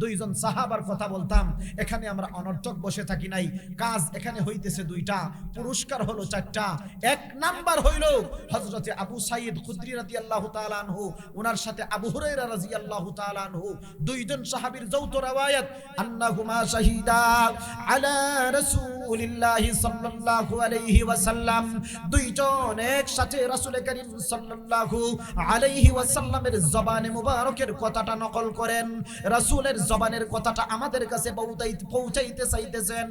দুইজন সাহাবার কথা বলতাম, এখানে আমরা অনর্থক বসে থাকি নাই, কাজ এখানে হইতেছে দুইটা, পুরস্কার হলো চারটা, এক নাম্বার হইল হযরতে আবু সাইদ খুদরি রাদিয়াল্লাহু তাআলা আনহু ওনার সাথে আবু হুরায়রা রাদিয়াল্লাহু তাআলা আনহু, দুইজন সাহাবীর যৌথ riwayat আন্নাহুমা শাহিদা আলা রাসূলিল্লাহি সাল্লাল্লাহু আলাইহি ওয়াসাল্লাম, দুইজন একসাথে সাল্লাল্লাহু আলাইহি ওয়াসাল্লামের জবানে মুবারকের কথাটা নকল করেন, রাসূলের জবানের কথাটা আমাদের কাছে পৌঁছাইতে চাইতেছেন।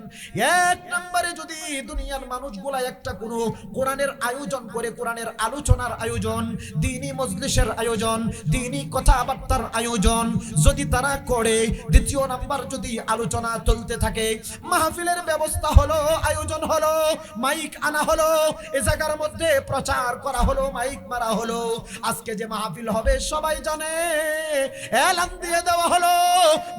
এক নম্বরে যদি দুনিয়ার মানুষগুলা একটা কোনো কোরআনের আয়োজন করে, কোরআনের আলোচনার আয়োজন, দিনী মজলিসের আয়োজন, দিনী কথাবার্তার আয়োজন যদি তারা করে, দ্বিতীয় নাম্বার যদি আলোচনা চলতে থাকে, মাহফিলের ব্যবস্থা হলো, আয়োজন হলো, মাইক আনা হলো, এ জায়গার মধ্যে প্রচার করা হলো, মাইক মারা হলো। আজকে যে মাহফিল হবে, সবাই জানে এলান দিয়ে দেওয়া হলো।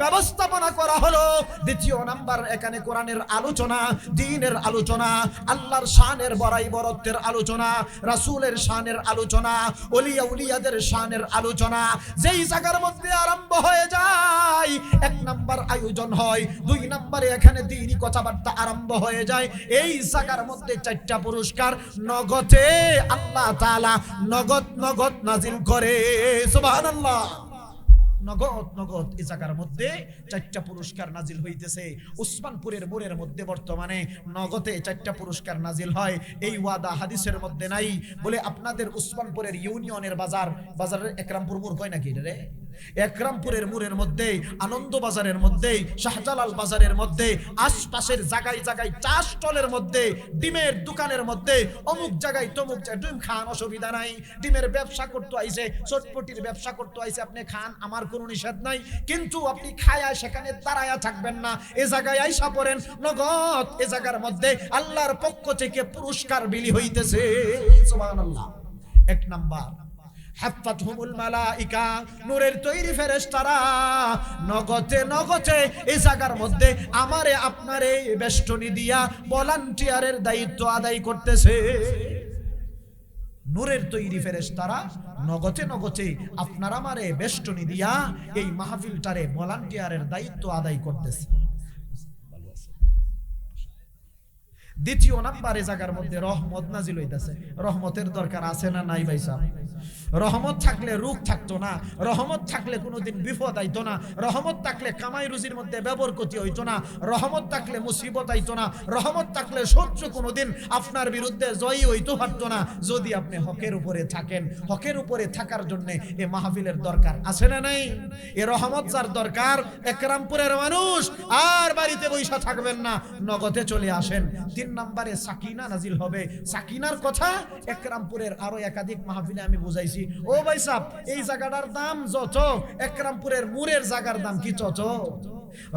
ব্যবস্থাপনা করা হলো। দ্বিতীয় নাম্বার, এখানে কোরআনের আলোচনা, দিনের আলোচনা, আল্লাহর শানের বড়াই বরত্বের আলোচনা, রাসূলের শানের আলোচনা, ওলিয়া উলিয়াদের শানের আলোচনা। যেই জায়গার মধ্যে আরম্ভ হয়ে যায়, এক নাম্বার আয়োজন হয়, দুই নাম্বারে এখানে দিনই কথাবার্তা আরম্ভ হয়ে যায়। এই জায়গার মধ্যে চারটা পুরস্কার নগদে আল্লাহ তাআলা নগদ নগদ নাজিল করে। সুবহানাল্লাহ। নগদ নগদ এই জায়গার মধ্যে চারটা পুরস্কার নাজিল হইতেছে। উসমানপুরের মোড়ের মধ্যে বর্তমানে নগদে চারটা পুরস্কার নাজিল হয়। এই ওয়াদা হাদিসের মধ্যে নাই। বলে আপনাদের উসমানপুরের ইউনিয়নের বাজার, বাজারের একরামপুর মোড় কয় নাকি রে? একরামপুরের মোড়ের মধ্যে আনন্দ বাজারের মধ্যে শাহজালাল বাজারের মধ্যে আশপাশের জায়গায় জায়গায় চা স্টলের মধ্যে ডিমের দোকানের মধ্যে অমুক জায়গায় তমুক ডিম খান অসুবিধা নাই। ডিমের ব্যবসা করতে আইছে, চটপটির ব্যবসা করতে আইছে, আপনি খান, আমার কোনো নিষেধ নাই। কিন্তু আপনি খায়া সেখানে দাঁড়ায়া থাকবেন না। এ জায়গায় আইসা পড়েন, নগদ এ জায়গার মধ্যে আল্লাহর পক্ষ থেকে পুরস্কার বিলি হইতেছে। সুবহানাল্লাহ। এক নাম্বার। হাফাতহুমুল মালাইকা, নূরের তৈরি ফেরেশতারা নগতে নগতে জায়গার মধ্যে আমারে আপনারে বেষ্টনী দিয়া ভলান্টিয়ারের দায়িত্ব আদায় করতেছে। নূরের তৈরি ফেরেশতারা নগতে নগতে আপনার আমারে বেষ্টনী দিয়া এই মাহফিলটারে ভলান্টিয়ারের দায়িত্ব আদায় করতেছে। দ্বিতীয় নাম্বারে জায়গার মধ্যে রহমত নাজিল হইতাছে। রহমতের দরকার আছে না নাই ভাই সাহেব? রহমত থাকলে রোগ থাকতো না, রহমত থাকলে কোনোদিন বিপদ আইতো না, রহমত থাকলে কামাই রুজির মধ্যে ব্যবরকতি হইতো না, রহমত থাকলে মুসিবত আইতো না, রহমত থাকলে শত্রু কোনোদিন আপনার বিরুদ্ধে জয়ী হইতো পারতো না। যদি আপনি হকের উপরে থাকেন, হকের উপরে থাকার জন্য এ মাহফিলের দরকার আছে না নাই? এ রহমত যার দরকার, একরামপুরের মানুষ আর বাড়িতে বৈশা থাকবেন না, নগদে চলে আসেন। তিন নম্বরে সাকিনা নাজিল হবে। সাকিনার কথা একরামপুরের আরও একাধিক মাহফিলে আমি বুঝাইছি। ও ভাই সাহ এই জায়গাটার দাম যত, একরামপুরের মুরের জায়গার দাম কি তত?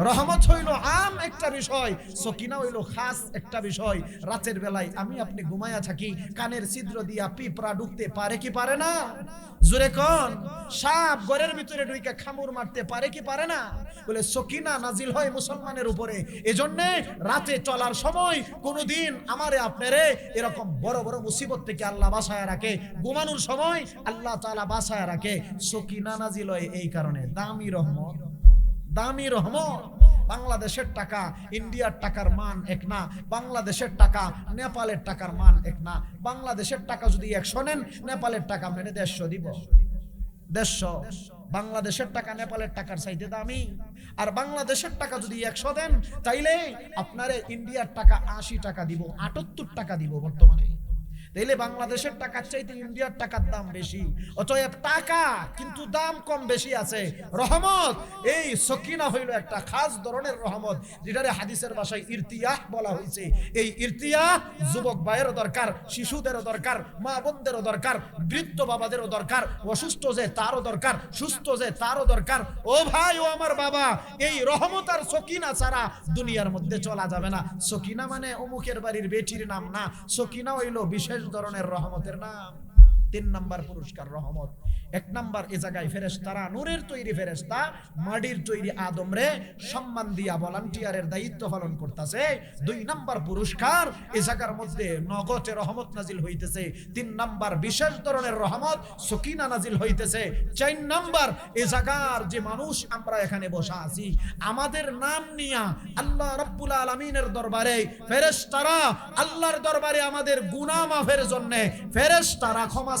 রহমত হইল আম একটা বিষয়, সকিনা হইল খাস একটা বিষয়। রাতের বেলায় আমি আপনি ঘুমায়া থাকি, কানের ছিদ্র দিয়া পিঁপড়া ঢুকতে পারে কি পারে না? জোরে কন, সাপ ঘরের ভিতরে ঢুইকা খামুর মারতে পারে কি পারে না? বলে, সকিনা নাজিল হয় মুসলমানের উপরে। এজন্যে রাতে চলার সময় কোনোদিন আমারে, আপনারে এরকম বড় বড় মুসিবত থেকে আল্লাহ বাসায় রাখে। ঘুমানোর সময় আল্লাহ তাআলা বাসায় রাখে। সকিনা নাজিল হয় এই কারণে। দামি রহমত। দামি রহমত। বাংলাদেশের টাকা, ইন্ডিয়ার টাকার মান এক না। বাংলাদেশের টাকা, নেপালের টাকার মান এক না। বাংলাদেশের টাকা যদি একশো নেন, নেপালের টাকা মেনে দেড়শো দিব। দেড়শো। বাংলাদেশের টাকা নেপালের টাকার চাইতে দামি। আর বাংলাদেশের টাকা যদি একশো দেন, তাইলে আপনারে ইন্ডিয়ার টাকা আশি টাকা দিব, আটাত্তর টাকা দিব বর্তমানে। তাইলে বাংলাদেশের টাকার চাইতে ইন্ডিয়ার টাকার দাম বেশি। অতএব টাকা, কিন্তু দাম কম বেশি আছে। রহমত, এই সকিনা হইল একটা খাস ধরনের রহমত, যেটারে হাদিসের ভাষায় ইরতিয়াহ বলা হয়েছে এই ইরতিয়াহ যুবক ভাইয়েরও দরকার, শিশুদেরও দরকার, মা বোনদেরও দরকার, বৃদ্ধ বাবাদেরও দরকার, অসুস্থ যে তারও দরকার, সুস্থ যে তারও দরকার। ও ভাই, ও আমার বাবা, এই রহমত আর সকিনা ছাড়া দুনিয়ার মধ্যে চলা যাবে না। সকিনা মানে অমুকের বাড়ির বেটির নাম না। সকিনা হইল বিশেষ ধরনের রহমতের নাম। তিন নাম্বার পুরস্কার, রহমত। এক নাম্বার এ জায়গায় ফেরেশতারা, নূরের তৈরি ফেরেশতা, মাটির তৈরি আদম রে সম্মান দিয়া ভলান্টিয়ারের দায়িত্ব পালন করতেছে। দুই নাম্বার পুরস্কার এ জায়গার মধ্যে নগদে রহমত নাজিল হইতেছে। তিন নাম্বার বিশেষ ধরনের রহমত সকিনা নাজিল হইতেছে। চার নাম্বার এ জায়গার যে মানুষ আমরা এখানে বসা আছি, আমাদের নাম নিয়া আল্লাহ রব্বুল আলমিনের দরবারে ফেরেশতারা, আল্লাহর দরবারে আমাদের গুনাহ মাফের জন্য ফেরেশতারা ক্ষমা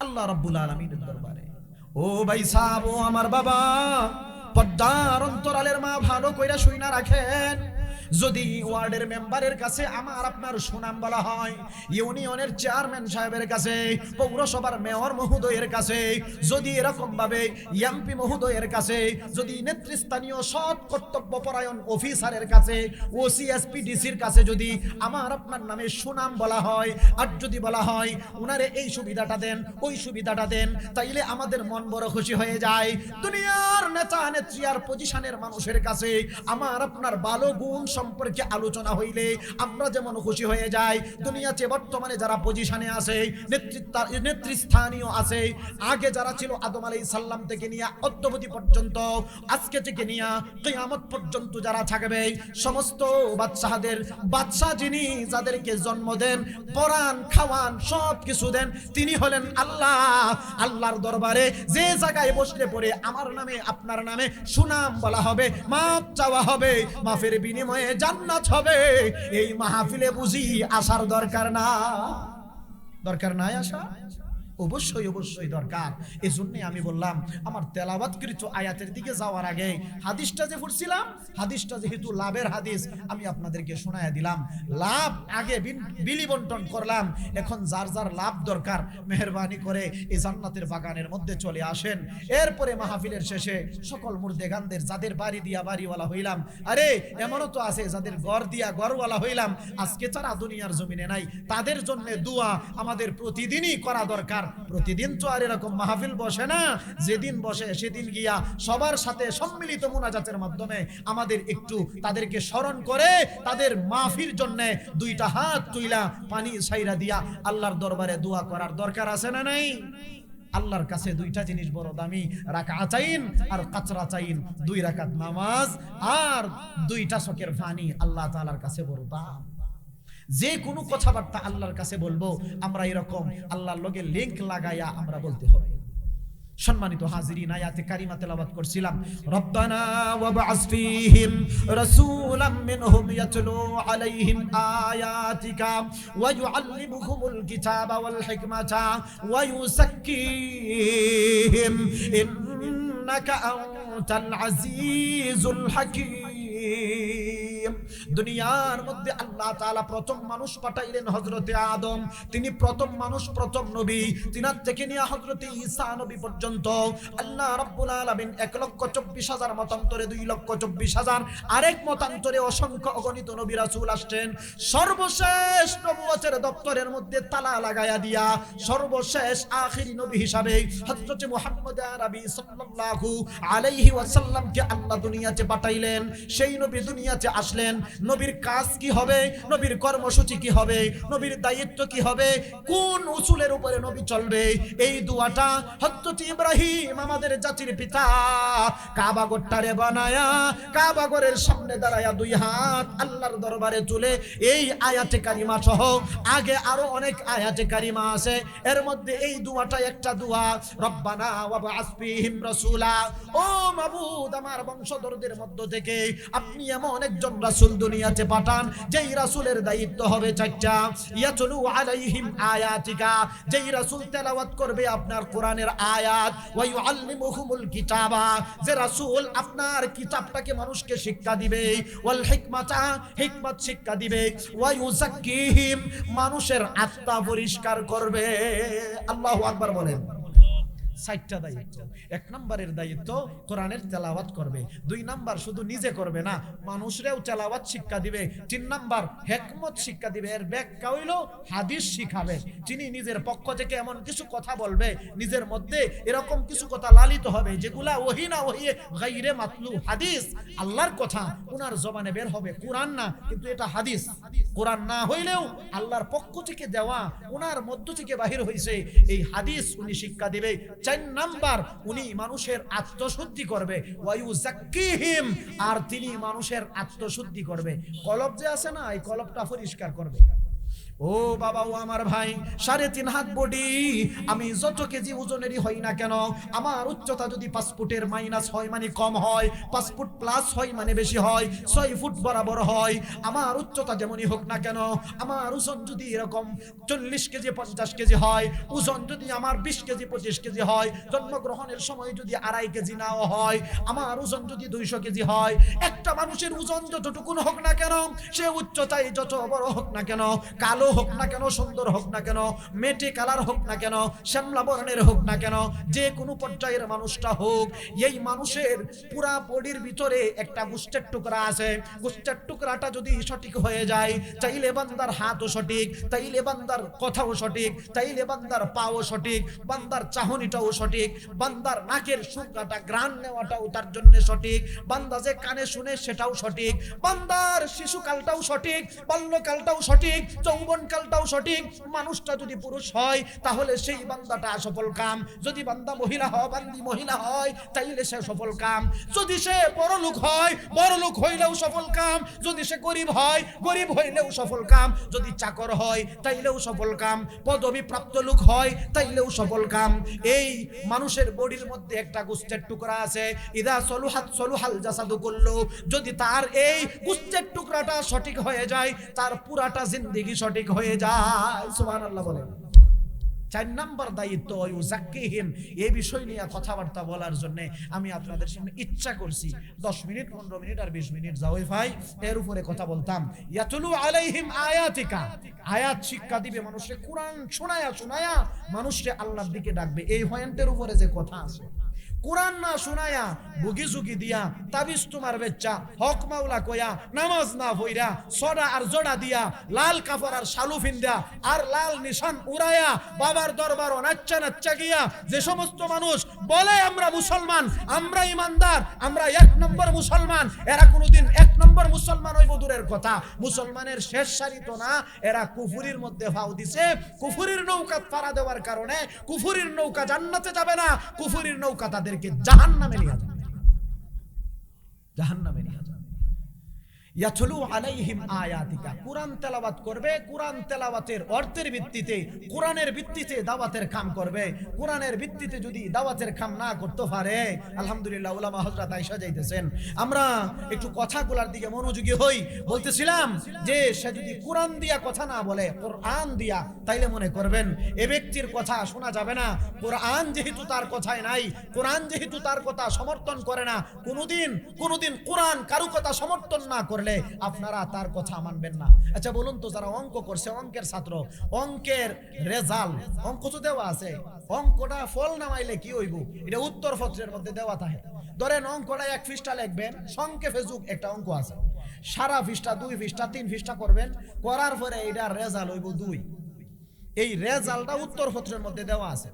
আল্লাহ দরবারে, ও ভাই সাহেব, ও আমার বাবা পদ্মার অন্তরালের মা ভালো কইরা শুইনা রাখেন। যদি ওয়ার্ডের মেম্বারের কাছে আমার আপনার সুনাম বলা হয়, ইউনিয়নের চেয়ারম্যান সাহেবের কাছে, পৌরসভার মেয়র মহোদয়ের কাছে, যদি এরকম ভাবে এমপি মহোদয়ের কাছে, যদি নেতৃস্থানীয় সৎ কর্তব্যপরায়ণ অফিসারের কাছে ওসিএসপি ডিসির কাছে যদি আমার আপনার নামে সুনাম বলা হয়, আর যদি বলা হয়, উনারে এই সুবিধাটা দেন, ওই সুবিধাটা দেন, তাইলে আমাদের মন বড় খুশি হয়ে যায়। দুনিয়ার নেতা, নেত্রী আর পজিশনের মানুষের কাছে আমার আপনার ভালো গুণ সম্পর্কে আলোচনা হইলে আমরা যেমন খুশি হয়ে যাই, দুনিয়াতে বর্তমানে যারা পজিশনে আছে, নেতৃত্ব, নেতৃস্থানীয় আছে, আগে যারা ছিল আদম আলাই সাল্লাম থেকে নিয়ে অদ্যবধি পর্যন্ত, আজকে থেকে নিয়ে কিয়ামত পর্যন্ত যারা থাকবে, সমস্ত বাদশাহদের, বাদশাহ যিনি যাদেরকে জন্ম দেন, পরাণ, খাওয়ান সব কিছু দেন, তিনি হলেন আল্লাহ। আল্লাহর দরবারে যে জায়গায় বসলে পরে আমার নামে, আপনার নামে সুনাম বলা হবে, মাপ চাওয়া হবে, মাফের বিনিময়ে জান্নাত হবে। এই মাহফিলে বুঝি আসার দরকার না। দরকার নাই আসা অবশ্যই অবশ্যই দরকার। এই জন্যই আমি বললাম, আমার তেলাবাতকৃত আয়াতের দিকে যাওয়ার আগে হাদিসটা যে পড়ছিলাম, হাদিসটা যেহেতু লাভের হাদিস, আমি আপনাদেরকে শোনায় দিলাম। লাভ আগে বিলি বন্টন করলাম, এখন যার যার লাভ দরকার, মেহরবানি করে এই জান্নাতের বাগানের মধ্যে চলে আসেন। এরপরে মাহফিলের শেষে সকল মুর্দেগানদের, যাদের বাড়ি দিয়া বাড়িওয়ালা হইলাম, আরে এমনও তো আছে, যাদের ঘর দিয়া ঘরওয়ালা হইলাম, আজকে তারা দুনিয়ার জমিনে নাই, তাদের জন্য দোয়া আমাদের প্রতিদিনই করা দরকার। প্রতিদিন তো আর এরকম মাহফিল বসে না। যেদিন বসে সেদিন গিয়া সবার সাথে সম্মিলিত মুনাজাতের মাধ্যমে আমাদের একটু তাদেরকে স্মরণ করে তাদের মাফির জন্য দুইটা হাত তুইলা পানি ছাইরা দিয়া আল্লাহর দরবারে দোয়া করার দরকার আছে না নাই? আল্লাহর কাছে দুইটা জিনিস বড় দামি রাকা চাইন আর কাচরা চাইন। দুই রাকাত নামাজ আর দুইটা শখের পানি আল্লাহ তালার কাছে বড় দাম। যে কোনো কথাবার্তা আল্লাহর কাছে বলব, আমরা এরকম আল্লাহর লগে লিংক লাগাইয়া আমরা বলতে হবে। সম্মানিত হাজিরিন, আয়াতে কারিমা তেলাওয়াত করছিলাম। রব্বানা ওয়াবআস রাসূলাম মিনহুম ইয়াতলু আলাইহিম আয়াতিকা ওয়া ইউআল্লিমুহুমুল কিতাবা ওয়াল হিকমাতা ওয়া ইন্নাকা আনতাল আজিজুল হাকীম। দুনিয়ার মধ্যে আল্লাহ তাআলা প্রথম মানুষ পাঠাইলেন হযরতে আদম। তিনি প্রথম মানুষ, প্রথম নবী। তিনার থেকে নিয়ে হযরতে ঈসা নবী পর্যন্ত। আল্লাহ রাব্বুল আলামিন এক লক্ষ চব্বিশ হাজার মতান্তরে, দুই লক্ষ চব্বিশ হাজার আরেক মতান্তরে অসংখ্য অগণিত নবী রাসূল আসছেন। সর্বশেষ নবুয়তের দপ্তরের মধ্যে তালা লাগায়া দিয়া সর্বশেষ আখিরি নবী হিসাবে হযরত মুহাম্মদ আরবি সাল্লাল্লাহু আলাইহি ওয়াসাল্লামকে আল্লাহ দুনিয়াতে পাঠাইলেন। সেই নবী দুনিয়াতে আসলেন। নবীর কাজ কি হবে? নবীর কর্মসূচি কি হবে? নবীর দায়িত্ব কি হবে? কোন উসুলের উপরে নবী চলবে? এই দুয়াটা হযরত ইব্রাহিম আমাদের জাতির পিতা কাবা গোট্টারে বানায়া, কাবা ঘরের সামনে দাঁড়ায়া দুই হাত আল্লাহর দরবারে তুলে এই আয়াতে কারিমা সহ আগে আরও অনেক আয়াতে কারিমা আছে। এর মধ্যে এই দুয়াটা একটা দুয়া, রব্বানা ওয়াবআস ফীহিম রাসূলা। ও মাবুদ, আমার বংশধরদের মধ্য থেকে আপনি এমন একজন রাসূল দুনিয়াতে পাঠান, যেই রাসূলের দায়িত্ব হবে চারটা। ইয়াতলু আলাইহিম আয়াতিকা, যেই রাসূল তেলাওয়াত করবে আপনার কোরআনের আয়াত। ওয়া ইউআল্লিমুহুমুল কিতাবা, যে রাসূল আপনার কিতাবটাকে মানুষকে শিক্ষা দিবে। ওয়াল হিকমাতা, হিকমত শিক্ষা দিবে। ওয়া ইউযাক্কিহিম মানুষের আত্মা পরিষ্কার করবে। আল্লাহু আকবার বলেন। চারটা দায়িত্ব। এক নম্বরের দায়িত্ব কোরআনের তেলাওয়াত করবে। দুই নাম্বার শুধু নিজে করবে না, মানুষরেও তেলাওয়াত শিক্ষা দিবে। তিন নাম্বার হেকমত শিক্ষা দিবে। এর ব্যাখ্যা হইল হাদিস শিখাবে। তিনি নিজের পক্ষ থেকে এমন কিছু কথা বলবে, নিজের মধ্যে এরকম কিছু কথা লালিত হবে, যেগুলা ওহি না ওহি গাইরে মাতলু হাদিস। আল্লাহর কথা, উনার জবানে বের হবে কোরআন না, কিন্তু এটা হাদিস। কোরআন না হইলেও আল্লাহর পক্ষ থেকে দেওয়া, উনার মধ্য থেকে বাহির হইছে, এই হাদিস উনি শিক্ষা দিবে। চার নাম্বার, উনি মানুষের আত্মশুদ্ধি করবে। ওয়ায়ু জাক্কিহিম আর তিনি মানুষের আত্মশুদ্ধি করবে। কলব যে আছে না, এই কলবটা পরিষ্কার করবে। ও বাবা, ও আমার ভাই, সাড়ে তিন হাত বডি। আমি যত কেজি ওজনেরই হই না কেন, আমার উচ্চতা যদি পাঁচ ফুটের মাইনাস হয় মানে কম হয় ফুট প্লাস হয় মানে বেশি হয়, ছয় ফুট বরাবর হয়, আমার উচ্চতা যেমনই হোক না কেন, আমার ওজন যদি এরকম চল্লিশ কেজি, পঞ্চাশ কেজি হয়, ওজন যদি আমার বিশ কেজি, পঁচিশ কেজি হয়, জন্মগ্রহণের সময় যদি আড়াই কেজি নাও হয়, আমার ওজন যদি দুইশো কেজি হয়, একটা মানুষের ওজন যতটুকুন হোক না কেন, সে উচ্চতায় যত বড় হোক না কেন, কালো হোক না কেন, সুন্দর হোক না কেন, মেটে কালার হোক না কেন, শ্যামলা বর্ণের হোক না কেন, যে কোনো পর্যায়ের মানুষটা হোক, এই মানুষের পুরা বডির ভিতরে একটা গুষ্টের টুকরা আছে। গুষ্টের টুকরাটা যদি সঠিক হয়ে যায় চাইলে বান্দার হাতও সঠিক, তাইলে বান্দার কথাও সঠিক, তাইলে বান্দার পাও সঠিক, বান্দার চাহনিটাও সঠিক, বান্দার নাকের সুগাটা গ্রান নেওয়াটাও তার জন্য সঠিক, বান্দা যে কানে শুনে সেটাও সঠিক, বান্দার শিশুকালটাও সঠিক, বাল্যকালটাও সঠিক যৌবনকালটাও সঠিক। মানুষটা যদি পুরুষ হয়, তাহলে সেই বান্দাটা সফল কাম। যদি বান্দা মহিলা হয়, বান্দি মহিলা হয়, তাইলে সে সফল কাম। যদি সে বড় লোক হয় বড় লোক হইলেও সফল কাম। যদি সে গরিব হয়, গরিব হইলেও সফল কাম। যদি চাকর হয়, তাইলেও সফল কাম। পদবি প্রাপ্ত লোক হয়, তাইলেও সফল কাম। এই মানুষের বডির মধ্যে একটা গুস্তের টুকরা আছে। ইদা সলুহাত সলুহাল জাসাদু করল যদি তার এই গুস্তের টুকরাটা সঠিক হয়ে যায়, তার পুরাটা জিন্দেগি সঠিক হয়ে যায়, সুবহানাল্লাহ বলেন। চার নাম্বার দায়িত্ব ইউজাক্কিহিম এই বিষয় নিয়ে কথাবার্তা বলার জন্য আমি আপনাদের সামনে ইচ্ছা করছি। দশ মিনিট, পনেরো মিনিট আর বিশ মিনিট যাওয়াই ভাই, এর উপরে কথা বলতাম। ইয়াতুলু আলাইহিম আয়াতিকা। আয়াত শিক্ষা দিবে মানুষকে কোরআন শোনায়া শোনায়া মানুষকে আল্লাহর দিকে ডাকবে। এই পয়েন্টের উপরে যে কথা আছে। কোরআন না শুনায়া বুগি জুগি দিয়া, তাবিজ তোমার বেচ্চা, হক মাওলা কয়া, নামাজ না ভইরা সডা আর জোড়া দিয়া, লাল কাপড় আর শালু ফিন্দা, আর লাল নিশান উড়ায়া, বাবার দরবার নাচ্চা নাচ্চা গিয়া, যে সমস্ত মানুষ বলে আমরা মুসলমান, আমরা ইমানদার, আমরা এক নম্বর মুসলমান, এরা কোনোদিন এক নম্বর মুসলমান হইব দূরের কথা। মুসলমানের শেষ সারি তো না, এরা কুফুরির মধ্যে ভাও দিছে। কুফুরির নৌকা পাড়া দেওয়ার কারণে কুফুরির নৌকা জান্নাতে যাবে না, কুফুরির নৌকা তাদেরকে জাহান নামে নিয়ে যাবে। জাহান নামে নিয়ে যাবে ইয়াতলু আলাইহিম আয়াতিকা। কোরআন তেলাওয়াত করবে তেলাওয়াতের অর্থের ভিত্তিতে ভিত্তিতে দাওয়াতের কাম করবে। ভিত্তিতে যদি দাওয়াতের কাম না করতে পারে, আলহামদুলিল্লাহ উলামা হযরত আয়েশা যাইতেছেন। আমরা একটু দিকে মনোযোগী হই। বলতেছিলাম যে, সে যদি কোরআন দিয়া কথা না বলে, কোরআন দিয়া, তাইলে মনে করবেন, এ ব্যক্তির কথা শোনা যাবে না। কোরআন যেহেতু তার কথায় নাই, কোরআন যেহেতু তার কথা সমর্থন করে না, কোনোদিন কোনোদিন কোরআন কারও কথা সমর্থন না করলে আপনারা তার কথা মানবেন না। আচ্ছা বলুন তো, যারা অঙ্ক করছে, অঙ্কের ছাত্র, অঙ্কের রেজাল্ট, অঙ্ক তো দেওয়া আছে। অঙ্কটা ফল নামাইলে কি হইব? এটা উত্তর পত্রের মধ্যে দেওয়া থাকে। ধরেন অঙ্কটা এক পৃষ্ঠা লিখবেন, সংক্ষেপে যুগ একটা অঙ্ক আছে। সারা পৃষ্ঠা, দুই পৃষ্ঠা, তিন পৃষ্ঠা করবেন, করার পরে এটা রেজাল্ট হইব দুই। এই রেজাল্টটা উত্তরপত্রের মধ্যে দেওয়া আছে।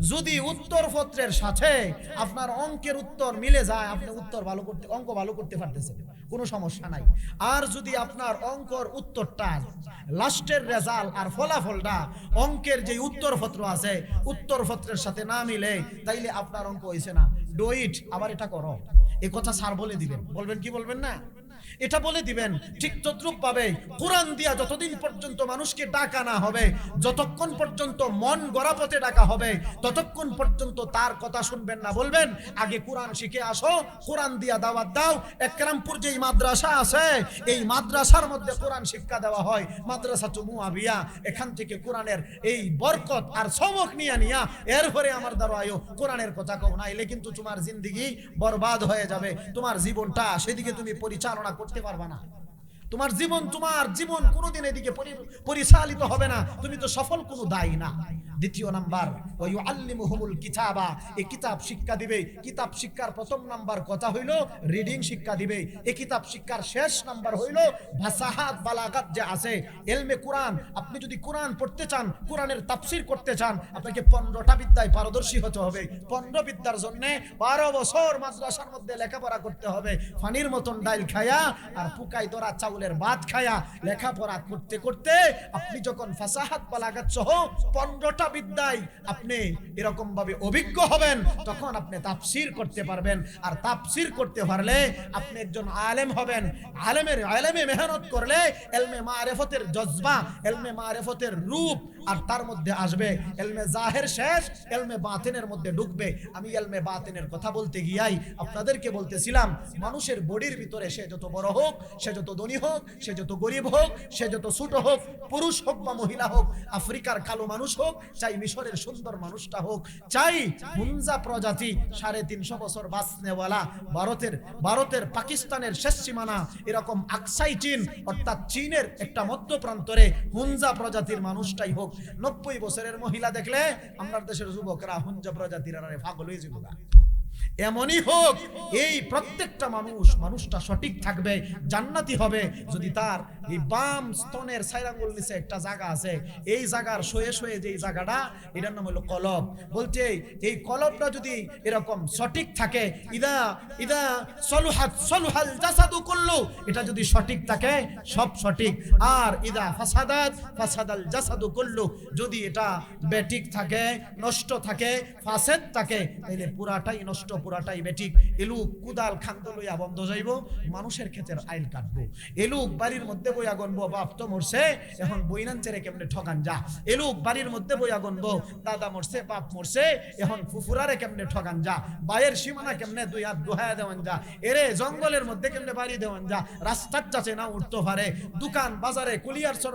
যদি উত্তর পত্রের সাথে আপনার অঙ্কের উত্তর মিলে যায়, আপনি উত্তর ভালো করতে, অঙ্ক ভালো করতে পারতেছেন। কোনো সমস্যা নাই। আর যদি আপনার অঙ্কর উত্তরটা লাস্টের রেজাল্ট আর ফলাফলটা অঙ্কের যে উত্তরপত্র আছে উত্তরপত্রের সাথে না মিলে, তাইলে আপনার অঙ্ক হয়েছে না। ডোইট আবার এটা করো। এ কথা স্যার বলে দিবেন। বলবেন কি বলবেন না? এটা বলে দিবেন, ঠিক তদ্রুপ পাবে কোরআন দিয়া যতদিন পর্যন্ত মানুষকে ডাকা না হবে, যতক্ষণ পর্যন্ত মন গড়া পথে ডাকা হবে, ততক্ষণ পর্যন্ত তার কথা শুনবেন না। বলবেন, আগে কোরআন শিখে আসো, কোরআন দিয়া দাওয়াত দাও। একরামপুর যেই মাদ্রাসা আছে, এই মাদ্রাসার মধ্যে কোরআন শিক্ষা দেওয়া হয়। মাদ্রাসা চুমু আবিয়া এখান থেকে কোরআনের এই বরকত আর চমক নিয়া নিয়া, এরপরে আমার দ্বারা আয়ো কোরআনের কথা কও। নাইলে কিন্তু তোমার জিন্দিগি বরবাদ হয়ে যাবে, তোমার জীবনটা সেদিকে তুমি পরিচালনা করতে পারবা না তোমার জীবন তোমার জীবন কোনোদিন এদিকে পরিচালিত হবে না। তুমি তো সফল কোনো দায়ী না। দ্বিতীয় নাম্বার ওই আল্লি আল্লিমুহুমুল কিতাবা। এই কিতাব শিক্ষা দিবে। কিতাব শিক্ষার প্রথম নাম্বার কথা হইল রিডিং শিক্ষা দিবে। এই কিতাব শিক্ষার শেষ নাম্বার হইল ভাষাহাত বালাগাত যে আছে, এলমে কোরআন। আপনি যদি কোরআন পড়তে চান, কোরআনের তাফসির করতে চান, আপনাকে পনেরোটা বিদ্যায় পারদর্শী হতে হবে। পনেরো বিদ্যার জন্য বারো বছর মাদ্রাসার মধ্যে লেখাপড়া করতে হবে। ফানির মতন ডাইল খায়া আর পুকাই দরা চাউলের ভাত খায়া লেখাপড়া করতে করতে আপনি যখন ফাসাহাত বালাগাত সহ পনেরোটা বিদ্যায় আপনি এরকম ভাবে অভিজ্ঞ হবেন, তখন আপনি তাফসির করতে পারবেন। আর তাফসির করতে পারলে আপনি একজন আলেম হবেন। আলেমের, আলেমে মেহনত করলে এলমে মারেফতের জজবা, এলমে মারেফতের রূপ আর তার মধ্যে আসবে। এলমে জাহের শেষ, এলমে বাতিনের মধ্যে ঢুকবে। আমি এলমে বাতিনের কথা বলতে গিয়াই আপনাদেরকে বলতেছিলাম, মানুষের বডির ভিতরে সে যত বড় হোক, সে যত ধনী হোক সে যত গরিব হোক, সে যত ছোট হোক, পুরুষ হোক বা মহিলা হোক, আফ্রিকার কালো মানুষ হোক, চাই মিশরের সুন্দর মানুষটা হোক, চাই হুনজা প্রজাতি সাড়ে তিনশো বছর বাঁচনেওয়ালা ভারতের ভারতের পাকিস্তানের শেষ সীমানা, এরকম আকসাই চীন, অর্থাৎ চীনের একটা মধ্য প্রান্তরে হুনজা প্রজাতির মানুষটাই হোক নব্বই বছরের মহিলা দেখলে আমরা দেশের যুবকরা হুনজা প্রজাতির আরে পাগল হয়ে যাব গা। এমনই হোক এই প্রত্যেকটা মানুষ মানুষটা সঠিক থাকবে জান্নাতি হবে যদি তার এই বাম স্তনের সাইরাঙ্গুল নিচে একটা জায়গা আছে। এই জায়গার শোয়ে শোয়ে যে জায়গাটা, এটার নাম হলো কলব। বলতে এই কলবটা যদি এরকম সঠিক থাকে, ইদা ইদা সলুহাত, সলুহাল জাসাদু করল এটা যদি সঠিক থাকে, সব সঠিক। আর ইদা ফাসাদাত, ফাসাদাল জাসাদু করল যদি এটা থাকে, নষ্ট থাকে, ফাসেদ থাকে, তাইলে পুরাটাই নষ্ট, পুরাটাই বেঠিক। এলুক কুদাল খান্ত লইয়া বন্ধ যাইব, মানুষের ক্ষেতের আইল কাটবো। এলুক বাড়ির মধ্যে বইয়া গনবো, বাপ তো মরছে। এখন চেরে কেমনে ঠকান যা। বাড়ির মধ্যে দাদা মরছে, বাপ মরছে, এখন ফুফুরারে কেমনে ঠকান যা। সীমানা কেমনে দুই হাত দুহায়া দেওয়ান যা। এরে জঙ্গলের মধ্যে কেমনে বাড়ি দেওয়ান যা। রাস্তার চাচে না উঠতে পারে। দোকান বাজারে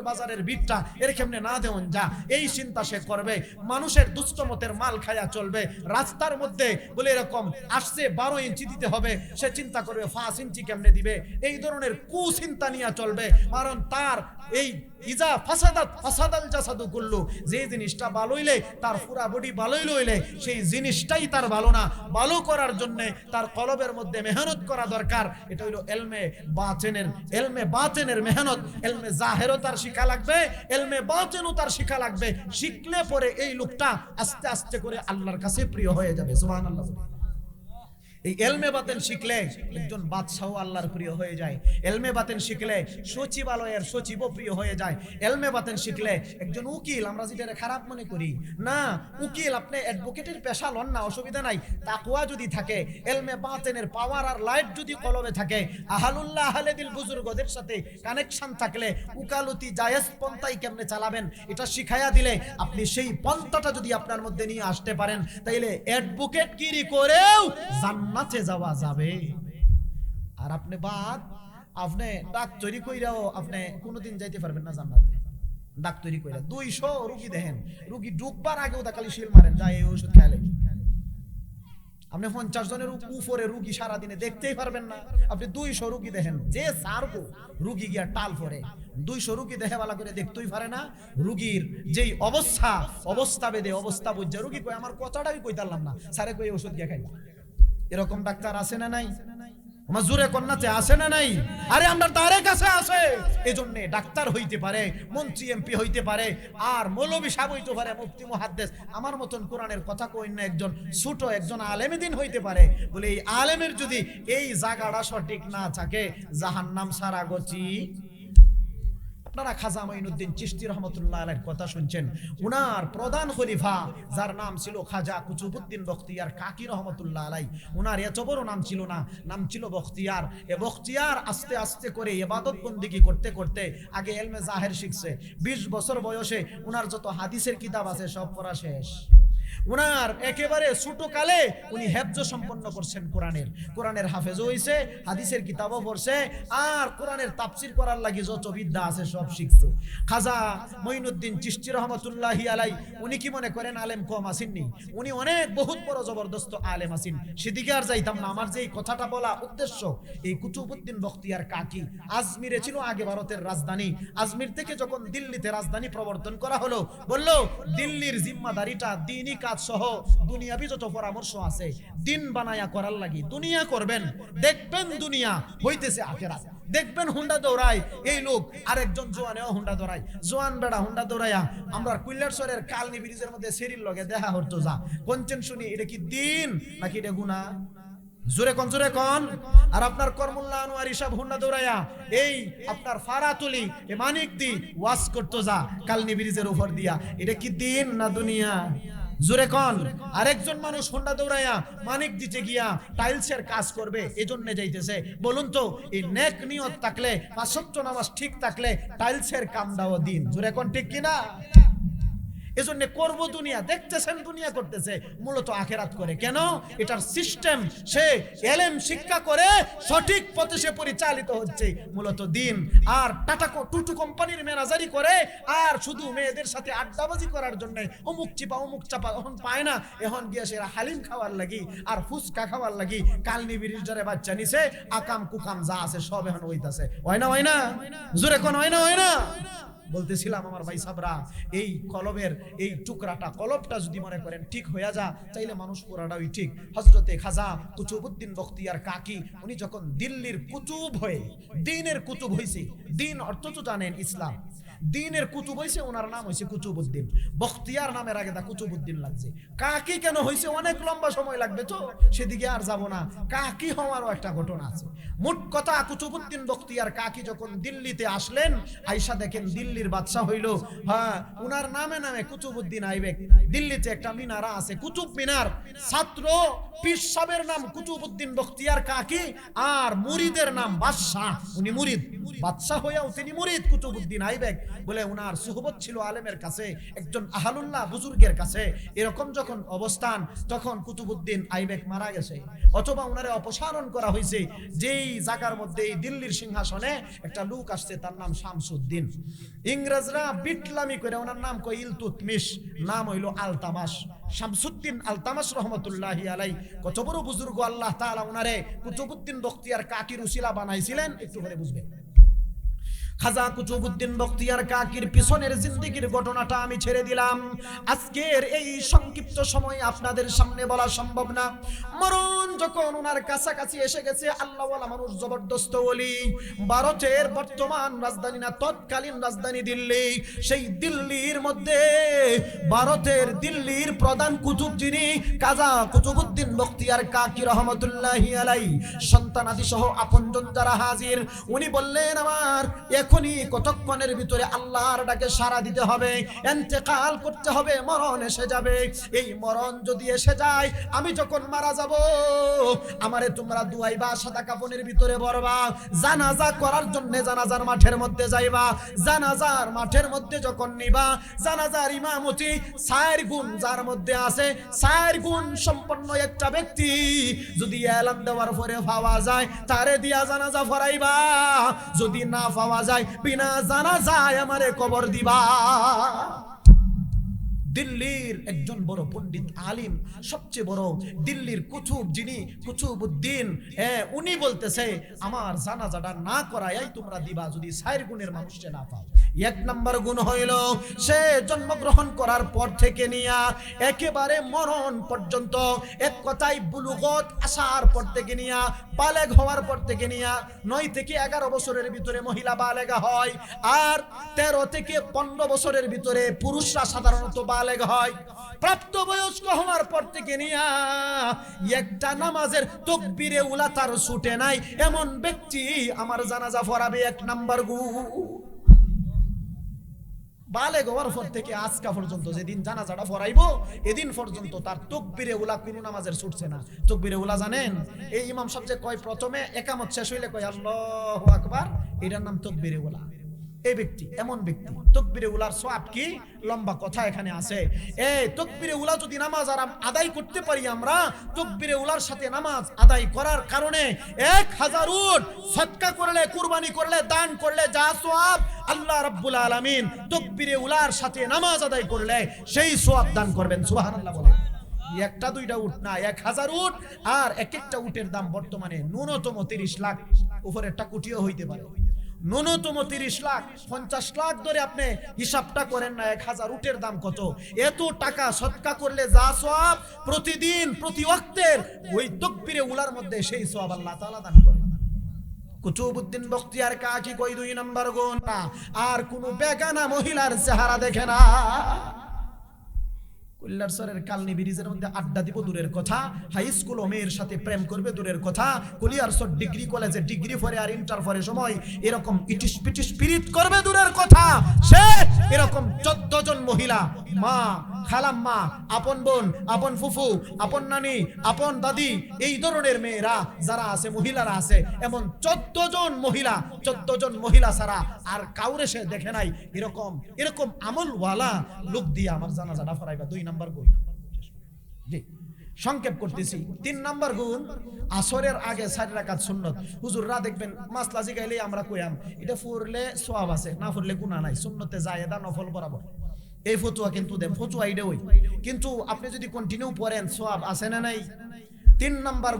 বাজারের বিটটা এর কেমনে না দেওয়ান যা। এই চিন্তা সে করবে। মানুষের দুষ্টমতের মাল খায়া চলবে। রাস্তার মধ্যে বলে এরকম আসছে, বারো ইঞ্চি দিতে হবে। সে চিন্তা করবে, পাঁচ ইঞ্চি কেমনে দিবে? এই ধরনের কুচিন্তা নিয়ে চলবে। কারণ তার এই ইজা ফাসাদাত ফাসাদাল জাসাদু করল যে জিনিসটা ভালো হইলে তার পুরা বডি ভালোই লইলে, সেই জিনিসটাই তার ভালো না। ভালো করার জন্য তার কলবের মধ্যে মেহনত করা দরকার। এটা হইল এলমে বাচেনের এলমে বাচেনের মেহনত। এলমে জাহেরও তার শিখা লাগবে, এলমে বাচেনও তার শিখা লাগবে। শিখলে পরে এই লোকটা আস্তে আস্তে করে আল্লাহর কাছে প্রিয় হয়ে যাবে। সুবহানাল্লাহ এই এলমে বাতেন শিখলে একজন বাদশাহ আল্লাহর প্রিয় হয়ে যায়। এলমে বাতেন শিখলে সচিবালয়ের সচিবও প্রিয় হয়ে যায়। এলমে বাতেন শিখলে একজন উকিল, আমরা যেটা খারাপ মনে করি। না, উকিল, আপনি অ্যাডভোকেটের পেশা লন না, অসুবিধা নাই। তাকুয়া যদি থাকে, এলমে বাতেনের পাওয়ার আর লাইট যদি কলমে থাকে, আহালুল্লাহ আহলেদিল বুজুর্গদের সাথে কানেকশন থাকলে উকালতি জায়েজ পন্থাই কেমনে চালাবেন? এটা শিখাইয়া দিলে আপনি সেই পন্থাটা যদি আপনার মধ্যে নিয়ে আসতে পারেন, তাইলে অ্যাডভোকেট কিরি করেও জান্নাতে যাওয়া যাবে। আর আপনি বাদ আপনি ডাক তৈরি কইরাও আপনি কোনোদিন যাইতে পারবেন না জান্নাতে। ডাক তৈরি কইরা। দুইশো রুগী দেখেন। রুগী ঢুকবার আগেও দেখালি শিল মারেন যা এই ওষুধ খেলে। আপনি পঞ্চাশ জনের উপরে রুগী সারাদিনে দেখতেই পারবেন না। আপনি দুইশো রুগী দেখেন, যে সারবো, রুগী গিয়া টাল পরে দুইশো রুগী দেখে বালা করে দেখতেই পারে না। রুগীর যেই অবস্থা অবস্থা বেদে অবস্থা বুঝছে। রুগী কই আমার কথাটাই কইতারলাম না। সারে কই ওষুধ গিয়া খাই এরকম ডাক্তার আছে না নাই? আমার জোরে কন্যাতে আছে না নাই? আরে আমরা তারে কাছে আছে। এজন্য ডাক্তার হইতে পারে, মন্ত্রী, এমপি হইতে পারে, আর মৌলবী সাহেব হইতে পারে, মুফতি, মুহাদ্দেস। আমার মতন কোরআনের কথা কই না একজন, ছোট একজন আলেমে দিন হইতে পারে। বলে এই আলেমের যদি এই জায়গাটা সঠিক না থাকে, জাহান্নাম সারা গতি আপনারা খাজা মাইনুদ্দিন চিস্তি রহমতুল্লাহ আলের কথা শুনছেন। উনার প্রধান খলিফা, যার নাম ছিল খাজা কুচুবুদ্দিন বখতিয়ার কাকি রহমতুল্লাহ আলাই উনার এত বড় নাম ছিল না, নাম ছিল বখতিয়ার। এ বখতিয়ার আস্তে আস্তে করে এবাদত বন্দিগি করতে করতে আগে এলমে জাহের শিখছে। বিশ বছর বয়সে উনার যত হাদিসের কিতাব আছে সব পড়া শেষ। উনার একেবারে ছোট কালে উনি হেফজ সম্পন্ন করছেন কোরআনের। কোরআনের হাফেজ হইছে, হাদিসের কিতাবও পড়ছে, আর কোরআনের তাফসির করার লাগি যত বিদ্যা আছে সব শিখছে। খাজা মঈনুদ্দিন চিশতি রহমতুল্লাহি আলাই, উনি কি মনে করেন আলেম কম আসেননি উনি অনেক বহুত বড় জবরদস্ত আলেম আসেন সেদিকে আর যাইতাম না। আমার যে এই কথাটা বলা উদ্দেশ্য, এই কুতুবুদ্দিন বখতিয়ার কাকি আজমিরে ছিল আগে ভারতের রাজধানী। আজমির থেকে যখন দিল্লিতে রাজধানী প্রবর্তন করা হলো, বলল, দিল্লির জিম্মাদারিটা দিনই কাজ সহ দুনিয়াবি যত পরামর্শ আছে, দিন বানায়া করার লাগি। দুনিয়া করবেন, দেখবেন দুনিয়া হইতেছে আখেরাত। দেখবেন হুন্ডা দৌড়ায়, এই লোক আরেকজন জোয়ানেও হুন্ডা দৌড়ায়। জোয়ান বেড়া হুন্ডা দৌড়াইয়া আমরা কৈলাসরের কালনি ব্রিজের মধ্যে সেরির লগে দেখা হতো যা। কঞ্চন শুনি, এটা কি দিন নাকি এটা গুনা জোরে কোন জোরে কোন। আর আপনার কর্মুল্লাহ আনোয়ার হিসাব হুন্ডা দৌড়াইয়া এই আপনার ফারাতুলি এ মানিক দি ওয়াশ করতো যা কালনি ব্রিজের উপর দিয়া। এটা কি দিন না দুনিয়া? জোরে কন। আরেকজন মানুষ হোন্ডা দৌড়াইয়া মানিক দিতে গিয়া টাইলসের কাজ করবে, এজন্য যাইতেছে। বলুন তো, এই নেক নিয়ত থাকলে পাঁচত্ব নামাজ ঠিক থাকলে টাইলসের কাম দাও দিন। জোরে কন, ঠিক কিনা? এজন্য করব দুনিয়া, দেখতেছেন দুনিয়া করতেছে। মূলত আখেরাত করে। কেন? এটার সিস্টেম সে এলেম শিক্ষা করে সঠিক পথে সে পরিচালিত হচ্ছে। মূলত দিন। আর টাটা টুটু কোম্পানির ম্যানেজারি করে, আর শুধু মেয়েদের সাথে আড্ডাবাজি করার জন্য অমুক চিপা, অমুক চাপা এখন পায় না। এখন গিয়ে সেরা হালিম খাওয়ার লাগি, আর ফুচকা খাওয়ার লাগি। কালনি ব্রিজরে বাচ্চা নিছে, আকাম কুকাম যা আছে সব এখন হইতাছে। হয় না হয় না? জোরে কোন হয় না হয় না? বলতেছিলাম আমার ভাই সাবরা, এই কলবের এই টুকরাটা কলবটা যদি মনে করেন ঠিক হয়ে যা, চাইলে মানুষ পুরাটাই ঠিক। হজরতে খাজা কুতুবুদ্দিন বখতিয়ার কাকি, উনি যখন দিল্লির কুতুব হয়ে, দিনের কুতুব হয়েছে দিন অর্থ তো জানেন ইসলাম। দিনের কুতুব হয়েছে ওনার নাম হয়েছে কুতুবুদ্দিন বখতিয়ার নামের আগে দা কুতুবুদ্দিন লাগছে। কাকি কেন হয়েছে অনেক লম্বা সময় লাগবে তো, সেদিকে আর যাব না। কাকি হওয়ারও একটা ঘটনা আছে। মোট কথা কুতুবুদ্দিন বখতিয়ার কাকি যখন দিল্লিতে আসলেন, আইসা দেখেন দিল্লির বাদশা হইল। হ্যাঁ উনার নামে নামে কুতুবুদ্দিন আইবেক দিল্লিতে একটা মিনারা আছে, কুতুব মিনার। ছাত্র, পীর সাহেবের নাম কুতুবুদ্দিন বখতিয়ার কাকি আর মুরিদের নাম বাদশাহ। উনি মুরিদ। বাদশাহ হইয়াও তিনি মুরিদ কুতুবুদ্দিন আইবেক বলে উনার সুহবত ছিল আলেমের কাছে, একজন আহালুল্লাহ বুজুর্গের কাছে। এরকম যখন অবস্থান, তখন কুতুবুদ্দিন আইবেক মারা গেছে। অথবা উনারে অপসারণ করা হয়েছে। যেই জায়গার মধ্যে, এই দিল্লির সিংহাসনে একটা লোক আসছে, তার নাম শামসুদ্দিন। ইংরেজরা বিটলামি করে ওনার নাম কই ইলতুতমিশ, নাম হইল আলতামাস। শামসুদ্দিন আলতামাস রহমতুল্লাহি আলাই, কত বড় বুজুর্গ আল্লাহ তাআলা উনারে কুতুবুদ্দিন বখতিয়ার কাকির উসিলা বানাইছিলেন, একটু করে বুঝবেন। খাজা কুতুবুদ্দিন বখতিয়ার কাকির পিছনের জিন্দিগির ঘটনাটা আমি ছেড়ে দিলাম। আজকের এই সংক্ষিপ্ত সময় আপনাদের সামনে বলা সম্ভব না। মরণ যখন ওনার কাছাকাছি এসে গেছে, আল্লাহওয়ালা মানুষ জবরদস্ত বলি ভারতের বর্তমান রাজধানী না, তৎকালীন রাজধানী দিল্লি। সেই দিল্লির মধ্যে ভারতের দিল্লির প্রধান কুতুব যিনি কাজা কুতুবুদ্দিন বখতিয়ার কাকি রহমতুল্লাহি আলাই সন্তানাদি সহ আপনজন যারা হাজির, উনি বললেন, আমার এখনই কতক্ষণের ভিতরে আল্লাহর ডাকে সাড়া দিতে হবে, এন্তেকাল করতে হবে, মরণ এসে যাবে। এই মরণ যদি এসে যায়, আমি যখন মারা যাব, আমারে তোমরা দুয়াইবা, সাদা কাপনের ভিতরে ভরবা, জানাজা করার জন্য জানাজার মাঠের মধ্যে যাইবা। জানাজার মাঠের মধ্যে যখন নিবা, জানাজার ইমামতি চার গুণ যার মধ্যে আছে, চার গুণ সম্পন্ন একটা ব্যক্তি যদি এলান দেওয়ার পরে পাওয়া যায়, তারে দিয়া জানাজা ফরাইবা যদি না পাওয়া যায় বিনা জানা যায় আমারে কবর দিবা। দিল্লির একজন বড় পণ্ডিত আলিম, সবচেয়ে বড় দিল্লির কুতুব যিনি, কুতুবউদ্দিন হ্যাঁ উনি বলতেছে, আমার জানাজাটা না করাই তোমরা দিবা যদি সাইর গুণের মানুষকে না পাও। এক নম্বর গুণ হইল, সে জন্মগ্রহণ করার পর থেকে নিয়া একেবারে মরণ পর্যন্ত, এক কথায় বুলুগত আসার পর থেকে নিয়া, বালেগ হওয়ার পর থেকে নিয়া, নয় থেকে এগারো বছরের ভিতরে মহিলা বালেগা হয়, আর তেরো থেকে পনেরো বছরের ভিতরে পুরুষরা সাধারণত বালেগ হয়। প্রাপ্তবয়স্ক হওয়ার পর থেকে নিয়া একটা নামাজের তকবিরে উলা তার ছুটে নাই। এমন ব্যক্তি আমার জানাজা ফরাবে এক নাম্বার গু। পর থেকে আজকা পর্যন্ত যেদিন জানাজাটা ফরাইবো, এদিন পর্যন্ত তার তকবিরে উলা কোনো নামাজের ছুটছে না। তকবিরে উলা জানেন? এই ইমাম সাহেব যে কয়, প্রথমে একামত শেষ হইলে কয়, আল্লাহ আকবার। এটার নাম তকবিরে উলা। এই ব্যক্তি, এমন ব্যক্তি। তকবিরে উলার কি? লম্বা কথা এখানে আছে। তকবিরে উলা যদি নামাজ আদায় করতে পারি আমরা, তকবিরে উলার সাথে নামাজ আদায় করার কারণে এক হাজার উট সৎকা করলে, কুরবানি করলে, দান করলে, যা আল্লাহ রাব্বুল তকবিরে উলার সাথে নামাজ আদায় করলে সেই সওয়াব দান করবেন। বলেন। একটা, দুইটা উট না, এক হাজার উট আর এক একটা উটের দাম বর্তমানে ন্যূনতম তিরিশ লাখ উপরে একটা কোটিও হইতে পারে। ন্যূনতম তিরিশ লাখ, পঞ্চাশ লাখ ধরে আপনি হিসাবটা করেন না, এক হাজার উটের দাম কত? এত টাকা সৎকা করলে যা সব প্রতিদিন, প্রতি অক্তের ওই তকবিরে উলার মধ্যে সেই সব আল্লাহ তালা দান করে কুতুবুদ্দিন বখতিয়ার কাকি কই দুই নাম্বার গোনা, আর কোন বেগানা মহিলার চেহারা দেখে না। কৈলাসরের কালনি ব্রিজের মধ্যে আড্ডা দিব দূরের কথা। হাই স্কুল ও মেয়ের সাথে প্রেম করবে দূরের কথা। কুলিয়ারসর ডিগ্রি কলেজে ডিগ্রি পরে আর ইন্টার পরে সময় এরকম ইটিস পিটিস স্পিরিট করবে দূরের কথা। সে এরকম চোদ্দ জন মহিলা, মা খালাম্মা, আপন বোন, আপন ফুফু, আপন নানি, আপন দাদি, এই ধরনের মেয়েরা যারা আছে, মহিলারা আছে, এমন চোদ্দ জন মহিলা, চোদ্দ জন মহিলা ছাড়া আর কাউরে সে দেখে নাই, এরকম এরকম আমলওয়ালা লোক দিয়ে আমার জানাজাটা ফরাইবা। দুই নাম্বার গুণ। জি, সংক্ষেপ করতেছি। তিন নাম্বার গুণ, আসরের আগে চার রাকাত সুন্নত। হুজুররা দেখবেন, মাসলা জিগাইলে আমরা কইয়াম, এটা ফুরলে সোয়াব আছে, না ফুরলে গুনাহ নাই, সুন্নতে যায় জায়েদা নফল বরাবর। এই ফতুয়া কিন্তু দেন, ফতুয়া এটা ওই। কিন্তু আপনি যদি কন্টিনিউ পড়েন সব আছে না নাই? তিন নাম্বার